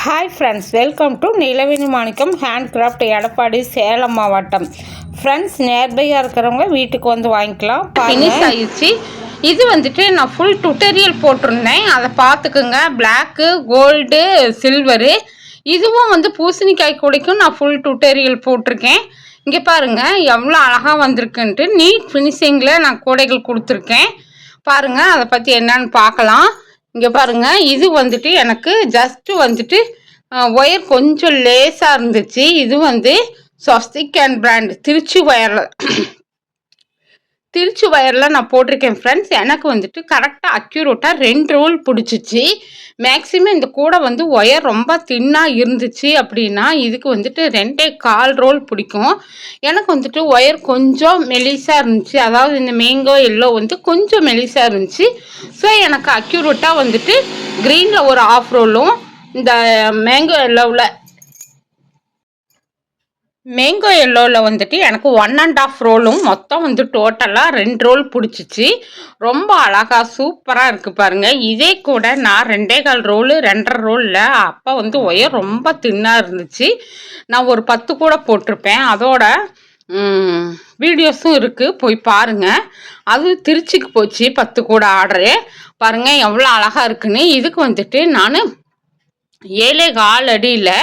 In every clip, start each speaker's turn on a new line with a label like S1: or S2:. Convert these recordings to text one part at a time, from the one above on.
S1: Hi friends welcome to Nilavini Manickam hand craft Edappadi Salem மாவட்டம். Friends நேர்பையாக இருக்கிறவங்க வீட்டுக்கு வந்து வாங்கிக்கலாம். ஃபினிஷ் ஆயிடுச்சு. இது வந்துட்டு நான் ஃபுல் டுட்டரியல் போட்டிருந்தேன். அதை பார்த்துக்குங்க. பிளாக்கு கோல்டு சில்வரு இதுவும் வந்து பூசணிக்காய் கூடைக்கும் நான் ஃபுல் டுட்டரியல் போட்டிருக்கேன். இங்கே பாருங்கள் எவ்வளோ அழகாக வந்திருக்குன்ட்டு. நீட் ஃபினிஷிங்கில் நான் கூடைகள் கொடுத்துருக்கேன். பாருங்கள் அதை பற்றி என்னன்னு பார்க்கலாம். இங்கே பாருங்கள் இது வந்துட்டு எனக்கு ஜஸ்ட்டு வந்துட்டு ஒயர் கொஞ்சம் லேஸாக இருந்துச்சு. இது வந்து ஸ்வஸ்திக் அண்ட் பிராண்ட் திருச்சி ஒயரில் திருச்சி வயரில் நான் போட்டிருக்கேன் ஃப்ரெண்ட்ஸ் எனக்கு வந்துட்டு கரெக்டாக அக்யூரேட்டாக ரெண்டு ரோல் பிடிச்சிச்சு. மேக்ஸிமம் இந்த கூடை வந்து ஒயர் ரொம்ப தின்னாக இருந்துச்சு அப்படின்னா இதுக்கு வந்துட்டு ரெண்டே கால் ரோல் பிடிக்கும். எனக்கு வந்துட்டு ஒயர் கொஞ்சம் மெலிசாக இருந்துச்சு. அதாவது இந்த மேங்கோ எல்லோ வந்து கொஞ்சம் மெலிசாக இருந்துச்சு. ஸோ எனக்கு அக்யூரேட்டாக வந்துட்டு க்ரீனில் ஒரு ஆஃப் ரோலும் இந்த மேங்கோ எல்லோவில் மேங்கோ எல்லோவில் வந்துட்டு எனக்கு ஒன் அண்ட் ஆஃப் ரோலும் மொத்தம் வந்து டோட்டலாக ரெண்டு ரோல் பிடிச்சிச்சு. ரொம்ப அழகாக சூப்பராக இருக்குது பாருங்கள் இதே கூட நான் ரெண்டே கால் ரோலு ரெண்டரை ரோலில் அப்போ வந்து ஒயர் ரொம்ப தின்னாக இருந்துச்சு. நான் ஒரு பத்து கூட போட்டிருப்பேன். அதோட வீடியோஸும் இருக்குது போய் பாருங்கள் அது திருச்சிக்கு போச்சு பத்து கூட ஆர்டரு பாருங்கள் எவ்வளோ அழகாக இருக்குன்னு. இதுக்கு வந்துட்டு நான் ஏழே கால் அடியில்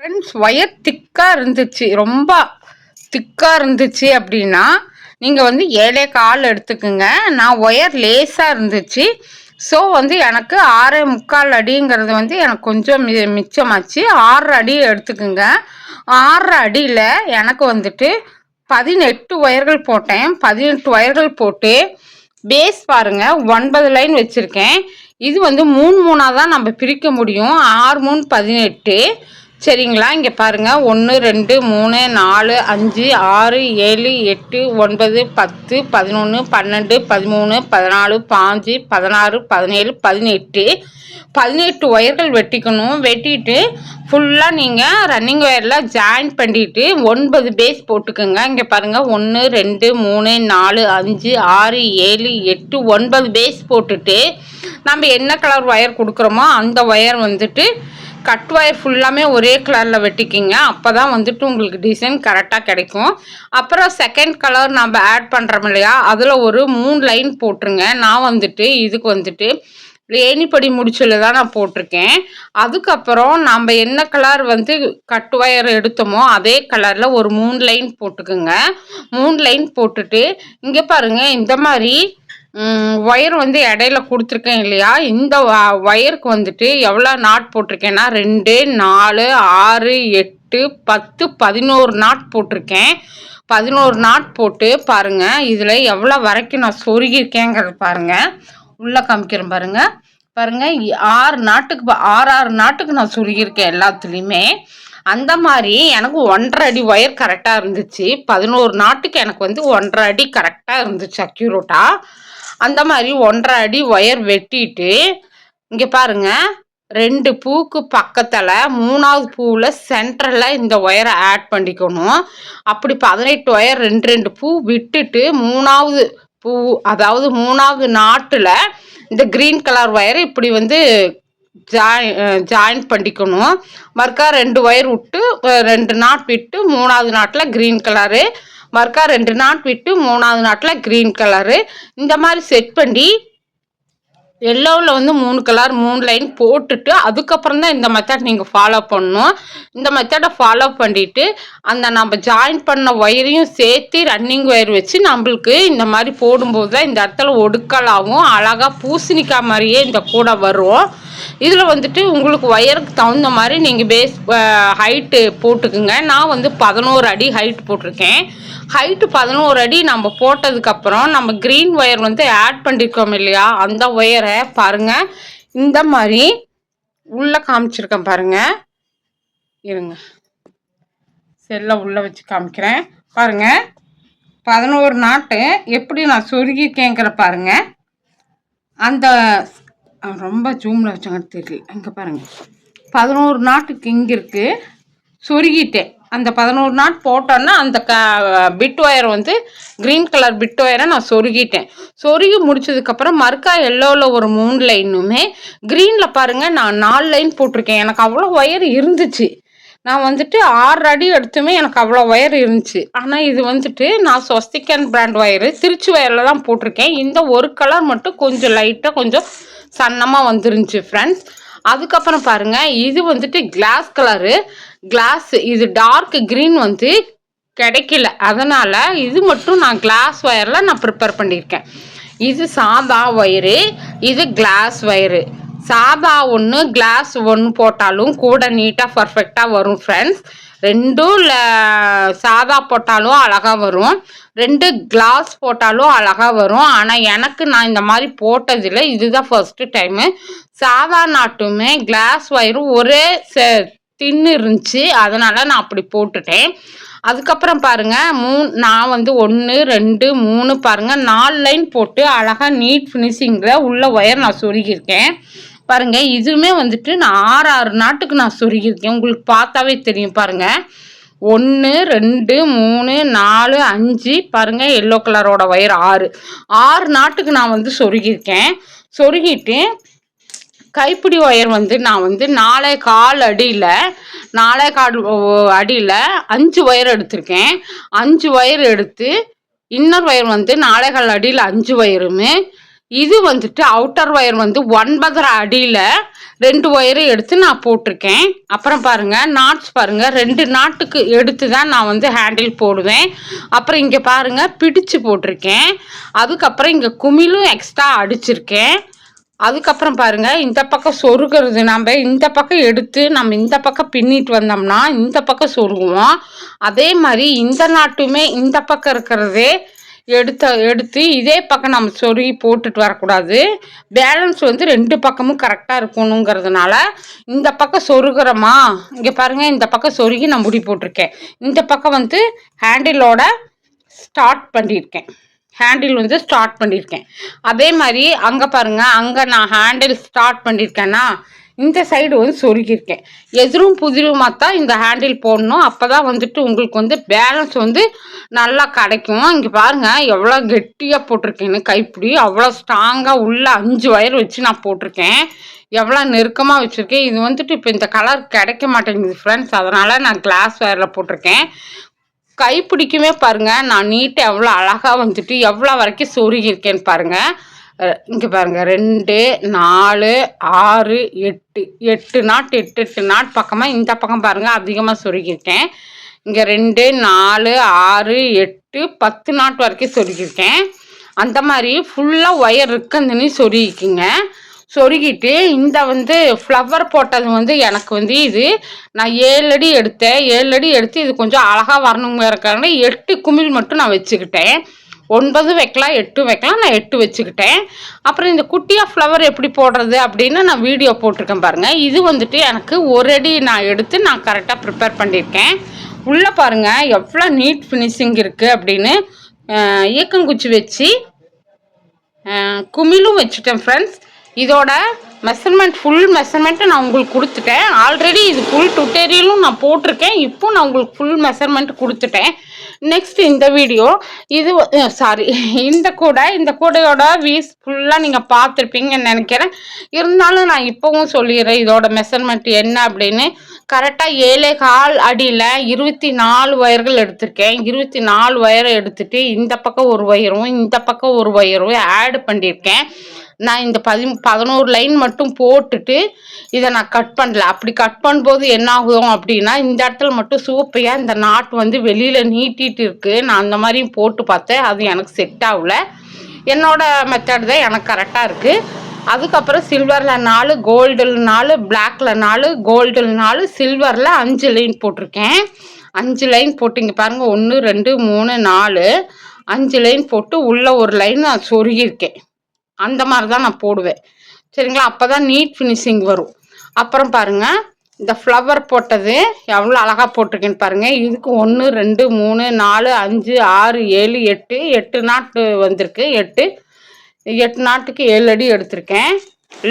S1: ஃப்ரெண்ட்ஸ் ஒயர் திக்காக இருந்துச்சு. ரொம்ப திக்காக இருந்துச்சு அப்படின்னா நீங்கள் வந்து ஏழே கால் எடுத்துக்குங்க. நான் ஒயர் லேஸாக இருந்துச்சு. ஸோ வந்து எனக்கு ஆறே முக்கால் அடிங்கிறது வந்து எனக்கு கொஞ்சம் மி மிச்சமாச்சு. ஆறு அடி எடுத்துக்குங்க. ஆறு அடியில் எனக்கு வந்துட்டு பதினெட்டு ஒயர்கள் போட்டேன். பதினெட்டு ஒயர்கள் போட்டு பேஸ் பாருங்கள் ஒன்பது லைன் வச்சுருக்கேன். இது வந்து மூணு மூணாக தான் நம்ம பிரிக்க முடியும். ஆறு மூணு பதினெட்டு. சரிங்களா? இங்கே பாருங்கள் ஒன்று ரெண்டு மூணு நாலு அஞ்சு ஆறு ஏழு எட்டு ஒன்பது பத்து பதினொன்று பன்னெண்டு பதிமூணு பதினாலு பாஞ்சு பதினாறு பதினேழு பதினெட்டு. பதினெட்டு ஒயர்கள் வெட்டிக்கணும். வெட்டிட்டு ஃபுல்லாக நீங்கள் ரன்னிங் ஒயரில் ஜாயின் பண்ணிட்டு ஒன்பது பேஸ் போட்டுக்கோங்க. இங்கே பாருங்கள் ஒன்று ரெண்டு மூணு நாலு அஞ்சு ஆறு ஏழு எட்டு ஒன்பது பேஸ் போட்டுட்டு நம்ம என்ன கலர் ஒயர் கொடுக்குறோமோ அந்த ஒயர் வந்துட்டு கட் ஒயர் ஃபுல்லாமே ஒரே கலரில் வெட்டிக்கிங்க. அப்போ தான் வந்துட்டு உங்களுக்கு டிசைன் கரெக்டாக கிடைக்கும். அப்புறம் செகண்ட் கலர் நம்ம ஆட் பண்ணுறோம் இல்லையா? அதில் ஒரு மூணு லைன் போட்டுருங்க. நான் வந்துட்டு இதுக்கு வந்துட்டு ஏணிப்படி முடிச்சில் தான் நான் போட்டிருக்கேன். அதுக்கப்புறம் நம்ம என்ன கலர் வந்து கட் ஒயர் எடுத்தோமோ அதே கலரில் ஒரு மூணு லைன் போட்டுக்குங்க. மூணு லைன் போட்டுட்டு இங்கே பாருங்கள் இந்த மாதிரி ஒயர் வந்து இடையில கொடுத்துருக்கேன் இல்லையா? இந்த ஒயருக்கு வந்துட்டு எவ்வளோ நாட் போட்டிருக்கேன்னா ரெண்டு நாலு ஆறு எட்டு பத்து பதினோரு நாட் போட்டிருக்கேன். பதினோரு நாட் போட்டு பாருங்கள் இதில் எவ்வளோ வரைக்கும் நான் சொருகியிருக்கேங்கிறத பாருங்கள் உள்ளே காமிக்கிறேன் பாருங்கள் பாருங்கள் ஆறு நாட்டுக்கு ஆறு ஆறு நாட்டுக்கு நான் சொருகியிருக்கேன் எல்லாத்துலேயுமே. அந்த மாதிரி எனக்கு ஒன்றரை அடி ஒயர் கரெக்டாக இருந்துச்சு. பதினோரு நாட்டுக்கு எனக்கு வந்து ஒன்றரை அடி கரெக்டாக இருந்துச்சு அக்யூரேட்டாக அந்த மாதிரி ஒன்றரை அடி ஒயர் வெட்டிட்டு இங்கே பாருங்க ரெண்டு பூக்கு பக்கத்தில் மூணாவது பூவில் சென்டரில் இந்த ஒயரை ஆட் பண்ணிக்கணும். அப்படி பதினெட்டு ஒயர் ரெண்டு ரெண்டு பூ விட்டுட்டு மூணாவது பூ அதாவது மூணாவது நாட்டில் இந்த க்ரீன் கலர் ஒயரை இப்படி வந்து ஜாய் ஜாயின் பண்ணிக்கணும். மறுக்கா ரெண்டு ஒயர் விட்டு ரெண்டு நாட் விட்டு மூணாவது நாட்டில் க்ரீன் கலரு மறுக்கா ரெண்டு நாட் விட்டு மூணாவது நாட்டில் க்ரீன் கலரு இந்த மாதிரி செட் பண்ணி எல்லோவில் வந்து மூணு கலர் மூணு லைன் போட்டுட்டு அதுக்கப்புறம் தான் இந்த மெத்தட் நீங்கள் ஃபாலோ பண்ணணும். இந்த மெத்தடை ஃபாலோ பண்ணிவிட்டு அந்த நம்ம ஜாயின் பண்ண ஒயரையும் சேர்த்து ரன்னிங் ஒயர் வச்சு நம்மளுக்கு இந்த மாதிரி போடும்போது தான் இந்த இடத்துல ஒடுக்கலாகவும் அழகாக பூசணிக்காய் மாதிரியே இந்த கூடை வரும். இதில் வந்துட்டு உங்களுக்கு ஒயருக்கு தகுந்த மாதிரி நீங்கள் பேஸ் ஹைட்டு போட்டுக்குங்க. நான் வந்து பதினோரு அடி ஹைட் போட்டிருக்கேன். ஹைட்டு பதினோரு அடி நம்ம போட்டதுக்கப்புறம் நம்ம க்ரீன் ஒயர் வந்து ஆட் பண்ணியிருக்கோம் இல்லையா? அந்த ஒயரை பாருங்கள் இந்த மாதிரி உள்ளே காமிச்சிருக்கேன் பாருங்கள் இருங்க. செல்லை உள்ளே வச்சு காமிக்கிறேன். பாருங்கள் பதினோரு நாட்டு எப்படி நான் சொருகிருக்கேங்கிற பாருங்கள் அந்த ரொம்ப ஜூமில் வச்சாங்க தெரியல இங்கே பாருங்கள் பதினோரு நாட்டுக்கு இங்கே இருக்குது சொருகிட்டேன். அந்த பதினோரு நாட் போட்டோன்னா அந்த க பிட் ஒயர் வந்து க்ரீன் கலர் பிட் ஒயரை நான் சொருகிட்டேன். சொருகி முடிச்சதுக்கப்புறம் மறுக்கா எல்லோவில் ஒரு மூணு லைனுமே க்ரீனில் பாருங்கள் நான் நாலு லைன் போட்டிருக்கேன். எனக்கு அவ்வளோ ஒயர் இருந்துச்சு. நான் வந்துட்டு ஆறு அடி எடுத்துமே எனக்கு அவ்வளோ ஒயர் இருந்துச்சு. ஆனால் இது வந்துட்டு நான் சொஸ்திகன் பிராண்ட் ஒயரு திருச்சி ஒயரில் தான் போட்டிருக்கேன். இந்த ஒரு கலர் மட்டும் கொஞ்சம் லைட்டாக கொஞ்சம் சன்னமாக வந்துருந்துச்சு ஃப்ரெண்ட்ஸ் அதுக்கப்புறம் பாருங்கள் இது வந்துட்டு கிளாஸ் கலரு கிளாஸ் இது டார்க் க்ரீன் வந்து கிடைக்கல. அதனால் இது மட்டும் நான் கிளாஸ் ஒயரில் நான் ப்ரிப்பேர் பண்ணியிருக்கேன். இது சாதா ஒயரு இது கிளாஸ் ஒயரு சாதா ஒன்று கிளாஸ் ஒன்று போட்டாலும் கூட நீட்டாக பர்ஃபெக்டாக வரும் ஃப்ரெண்ட்ஸ் ரெண்டும் சாதா போட்டாலும் அழகாக வரும். ரெண்டு கிளாஸ் போட்டாலும் அழகாக வரும். ஆனால் எனக்கு நான் இந்த மாதிரி போட்டதில்லை. இதுதான் ஃபஸ்ட்டு டைமு சாதா நாட்டுமே கிளாஸ் ஒயரும் ஒரே தின்னு இருந்துச்சு அதனால் நான் அப்படி போட்டுட்டேன். அதுக்கப்புறம் பாருங்க மூணு நான் வந்து ஒன்று ரெண்டு மூணு பாருங்க நாலு லைன் போட்டு அழகாக நீட் ஃபினிஷிங்கில் உள்ள ஒயர் நான் சொருகியிருக்கேன். பாருங்க இதுவுமே வந்துட்டு நான் ஆறு ஆறு நாட்டுக்கு நான் சொருகியிருக்கேன். உங்களுக்கு பார்த்தாவே தெரியும் பாருங்க. ஒன்று ரெண்டு மூணு நாலு அஞ்சு பாருங்க எல்லோ கலரோட ஒயர் ஆறு. ஆறு நாட்டுக்கு நான் வந்து சொருகியிருக்கேன். சொருகிட்டு கைப்பிடி ஒயர் வந்து நான் வந்து நாலே கால் அடியில் நாலே கால் அடியில் அஞ்சு ஒயர் எடுத்திருக்கேன். அஞ்சு ஒயர் எடுத்து இன்னர் ஒயர் வந்து நாலே கால் அடியில் அஞ்சு ஒயருமே இது வந்துட்டு அவுட்டர் ஒயர் வந்து ஒன்பதரை அடியில் ரெண்டு ஒயரும் எடுத்து நான் போட்டிருக்கேன். அப்புறம் பாருங்கள் நாட்ஸ் பாருங்கள் ரெண்டு நாட்டுக்கு எடுத்து தான் நான் வந்து ஹேண்டில் போடுவேன். அப்புறம் இங்கே பாருங்கள் பிடிச்சு போட்டிருக்கேன். அதுக்கப்புறம் இங்கே குமிழும் எக்ஸ்ட்ரா அடிச்சிருக்கேன். அதுக்கப்புறம் பாருங்கள் இந்த பக்கம் சொருகிறது. நம்ம இந்த பக்கம் எடுத்து நம்ம இந்த பக்கம் பின்னிட்டு வந்தோம்னா இந்த பக்கம் சொருகுவோம். அதே மாதிரி இந்த நாட்டுமே இந்த பக்கம் இருக்கிறதே எடுத்த எடுத்து இதே பக்கம் நம்ம சொருகி போட்டுட்டு வரக்கூடாது. பேலன்ஸ் வந்து ரெண்டு பக்கமும் கரெக்டாக இருக்கணுங்கிறதுனால இந்த பக்கம் சொருகிறோமா? இங்கே பாருங்கள் இந்த பக்கம் சொருகி நான் முடி போட்டிருக்கேன். இந்த பக்கம் வந்து ஹேண்டிலோட ஸ்டார்ட் பண்ணியிருக்கேன். ஹேண்டில் வந்து ஸ்டார்ட் பண்ணியிருக்கேன் அதே மாதிரி அங்கே பாருங்கள் அங்கே நான் ஹேண்டில் ஸ்டார்ட் பண்ணியிருக்கேன்னா இந்த சைடு வந்து சொருகியிருக்கேன். எதிரும் புதிருமாக தான் இந்த ஹேண்டில் போடணும். அப்போ தான் வந்துட்டு உங்களுக்கு வந்து பேலன்ஸ் வந்து நல்லா கிடைக்கும். இங்கே பாருங்கள் எவ்வளோ கெட்டியாக போட்டிருக்கேன்னு கைப்பிடி அவ்வளோ ஸ்ட்ராங்காக உள்ள அஞ்சு வயர் வச்சு நான் போட்டிருக்கேன். எவ்வளோ நெருக்கமாக வச்சுருக்கேன். இது வந்துட்டு இப்போ இந்த கலர் கிடைக்க மாட்டேங்குது ஃப்ரெண்ட்ஸ் அதனால் நான் கிளாஸ் வயரில் போட்டிருக்கேன். கைப்பிடிக்குமே பாருங்கள் நான் நீட்டு எவ்வளோ அழகாக வந்துட்டு எவ்வளோ வரைக்கும் சொருகியிருக்கேன்னு பாருங்கள் இங்கே பாருங்கள் ரெண்டு நாலு ஆறு எட்டு. எட்டு நாட் எட்டு எட்டு நாட் பக்கமாக இந்த பக்கம் பாருங்கள் அதிகமாக சொருகியிருக்கேன். இங்கே ரெண்டு நாலு ஆறு எட்டு பத்து நாட் வரைக்கும் சொருகியிருக்கேன். அந்த மாதிரி ஃபுல்லாக ஒயர் இருக்குன்னு சொருகிக்குங்க. சொருகிட்டு இந்த வந்து ஃப்ளவர் போட்டது வந்து எனக்கு வந்து இது நான் ஏழு அடி எடுத்தேன். ஏழு அடி எடுத்து இது கொஞ்சம் அழகாக வரணுங்கிறக்காக எட்டு குமிழ் மட்டும் நான் வச்சுக்கிட்டேன். ஒன்பது வைக்கலாம் எட்டு வைக்கலாம் நான் எட்டு வச்சுக்கிட்டேன். அப்புறம் இந்த குட்டியாக ஃப்ளவர் எப்படி போடுறது அப்படின்னு நான் வீடியோ போட்டிருக்கேன் பாருங்கள் இது வந்துட்டு எனக்கு ஒரு அடி நான் எடுத்து நான் கரெக்டாக ப்ரிப்பேர் பண்ணியிருக்கேன். உள்ளே பாருங்கள் எவ்வளோ நீட் ஃபினிஷிங் இருக்குது அப்படின்னு இயக்கங்குச்சி வச்சு குமிழும் வச்சுட்டேன் ஃப்ரெண்ட்ஸ் இதோட மெஷர்மெண்ட் ஃபுல் மெஷர்மெண்ட்டை நான் உங்களுக்கு கொடுத்துட்டேன். ஆல்ரெடி இது ஃபுல் டுட்டேரியலும் நான் போட்டிருக்கேன். இப்போ நான் உங்களுக்கு ஃபுல் மெஷர்மெண்ட் கொடுத்துட்டேன். நெக்ஸ்ட் இந்த வீடியோ இது சாரி இந்த கூடை இந்த கூடையோட வீஸ் ஃபுல்லாக நீங்கள் பார்த்துருப்பீங்கன்னு நினைக்கிறேன். இருந்தாலும் நான் இப்போவும் சொல்லிடுறேன் இதோட மெஷர்மெண்ட் என்ன அப்படின்னு. கரெக்டாக ஏழே கால் அடியில் இருபத்தி நாலு ஒயர்கள் எடுத்திருக்கேன். இருபத்தி நாலு ஒயரை எடுத்துட்டு இந்த பக்கம் ஒரு ஒயரும் இந்த பக்கம் ஒரு ஒயரும் ஆட் பண்ணியிருக்கேன். நான் இந்த பதி பதினோரு லைன் மட்டும் போட்டுட்டு இதை நான் கட் பண்ணல. அப்படி கட் பண்ணும்போது என்ன ஆகும் அப்படின்னா இந்த இடத்துல மட்டும் சூப்பையாக இந்த நாட் வந்து வெளியில் நீட்டிட்டு இருக்குது நான் அந்த மாதிரியும் போட்டு பார்த்தேன். அது எனக்கு செட் ஆகல. என்னோட மெத்தட் தான் எனக்கு கரெக்டாக இருக்குது அதுக்கப்புறம் சில்வரில் நாலு கோல்டில் நாலு பிளாக்ல நாலு கோல்டில் நாலு சில்வரில் அஞ்சு லைன் போட்டிருக்கேன். அஞ்சு லைன் போட்டிங்க பாருங்கள் ஒன்று ரெண்டு மூணு நாலு. அஞ்சு லைன் போட்டு உள்ளே ஒரு லைன் நான் சொருகியிருக்கேன். அந்த மாதிரி தான் நான் போடுவேன். சரிங்களா? அப்போ தான் நீட் ஃபினிஷிங் வரும். அப்புறம் பாருங்கள் இந்த ஃப்ளவர் போட்டது எவ்வளோ அழகாக போட்டிருக்கேன்னு பாருங்கள் இதுக்கு ஒன்று ரெண்டு மூணு நாலு அஞ்சு ஆறு ஏழு எட்டு எட்டு நாட்டு வந்திருக்கு. எட்டு எட்டு நாட்டுக்கு ஏழு அடி எடுத்திருக்கேன்.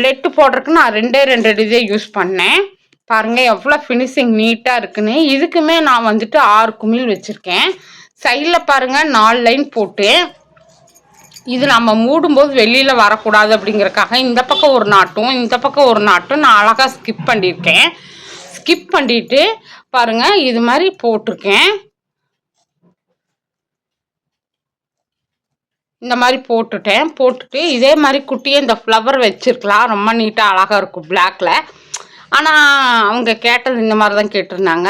S1: லெட்டு போடுறதுக்கு நான் ரெண்டே ரெண்டு அடி தான் யூஸ் பண்ணேன் பாருங்கள் எவ்வளோ ஃபினிஷிங் நீட்டாக இருக்குன்னு. இதுக்குமே நான் வந்துட்டு ஆறு குமிழ் வச்சுருக்கேன். சைடில் பாருங்கள் நாலு லைன் போட்டு இது நம்ம மூடும்போது வெளியில் வரக்கூடாது அப்படிங்கிறக்காக இந்த பக்கம் ஒரு நாட்டும் இந்த பக்கம் ஒரு நாட்டும் நான் அழகாக ஸ்கிப் பண்ணியிருக்கேன். ஸ்கிப் பண்ணிட்டு பாருங்கள் இது மாதிரி போட்டிருக்கேன். இந்த மாதிரி போட்டுட்டேன். போட்டுட்டு இதே மாதிரி குட்டியே இந்த ஃப்ளவர் வச்சுருக்கலாம். ரொம்ப நீட்டாக அழகாக இருக்கும் பிளாக்ல ஆனால் அவங்க கேட்டது இந்த மாதிரி தான் கேட்டிருந்தாங்க.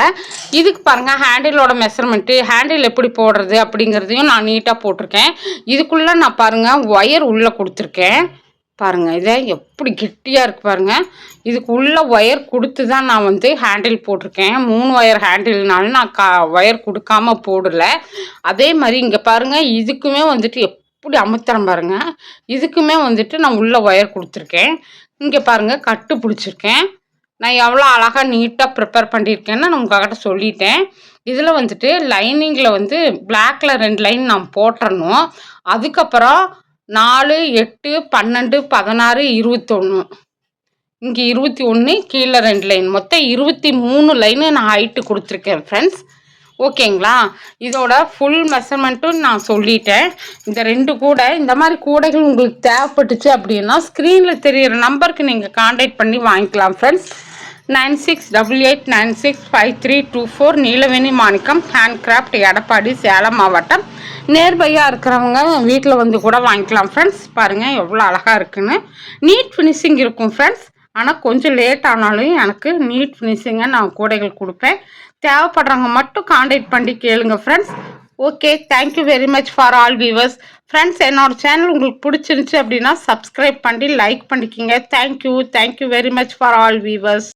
S1: இதுக்கு பாருங்கள் ஹேண்டிலோட மெஷர்மெண்ட்டு ஹேண்டில் எப்படி போடுறது அப்படிங்கிறதையும் நான் நீட்டாக போட்டிருக்கேன். இதுக்குள்ளே நான் பாருங்கள் ஒயர் உள்ளே கொடுத்துருக்கேன். பாருங்கள் இதை எப்படி கெட்டியாக இருக்குது பாருங்கள் இதுக்கு உள்ள ஒயர் கொடுத்து தான் நான் வந்து ஹேண்டில் போட்டிருக்கேன். மூணு ஒயர் ஹேண்டில்னாலும் நான் கா ஒயர் கொடுக்காம போடலை. அதே மாதிரி இங்கே பாருங்கள் இதுக்குமே வந்துட்டு எப்படி அமுத்திரம் பாருங்கள் இதுக்குமே வந்துட்டு நான் உள்ள ஒயர் கொடுத்துருக்கேன். இங்கே பாருங்கள் கட்டு பிடிச்சிருக்கேன். நான் எவ்வளோ அழகாக நீட்டாக ப்ரிப்பேர் பண்ணியிருக்கேன்னு நான் உங்கள்கிட்ட சொல்லிட்டேன். இதில் வந்துட்டு லைனிங்கில் வந்து பிளாக்ல ரெண்டு லைன் நான் போட்டுறணும். அதுக்கப்புறம் நாலு எட்டு பன்னெண்டு பதினாறு இருபத்தொன்று இங்கே இருபத்தி ஒன்று கீழே ரெண்டு லைன் மொத்தம் இருபத்தி மூணு லைனு நான் ஹைட்டு கொடுத்துருக்கேன் ஃப்ரெண்ட்ஸ் ஓகேங்களா? இதோட ஃபுல் மெஷர்மெண்ட்டும் நான் சொல்லிட்டேன். இந்த ரெண்டு கூடை இந்த மாதிரி கூடைகள் உங்களுக்கு தேவைப்பட்டுச்சு அப்படின்னா ஸ்க்ரீனில் தெரியிற நம்பருக்கு நீங்கள் காண்டாக்ட் பண்ணி வாங்கிக்கலாம் friends nine six double eight nine six five three two four Neelaveni Manickam hand craft Edappadi Salem மாவட்டம். நேர்பையாக இருக்கிறவங்க வீட்டில் வந்து கூட வாங்கிக்கலாம் ஃப்ரெண்ட்ஸ் பாருங்கள் எவ்வளோ அழகாக இருக்குன்னு. நீட் ஃபினிஷிங் இருக்கும் ஃப்ரெண்ட்ஸ் ஆனால் கொஞ்சம் லேட் ஆனாலும் எனக்கு நீட் ஃபினிஷிங்கை நான் கூடைகள் கொடுப்பேன். தேவைப்படுறவங்க மட்டும் காண்டாக்ட் பண்ணி கேளுங்க friends okay thank you very much for all viewers friends என்னோட சேனல் உங்களுக்கு பிடிச்சிருந்துச்சி அப்படின்னா சப்ஸ்கிரைப் பண்ணி லைக் பண்ணிக்கிங்க. Thank you thank you very much for all viewers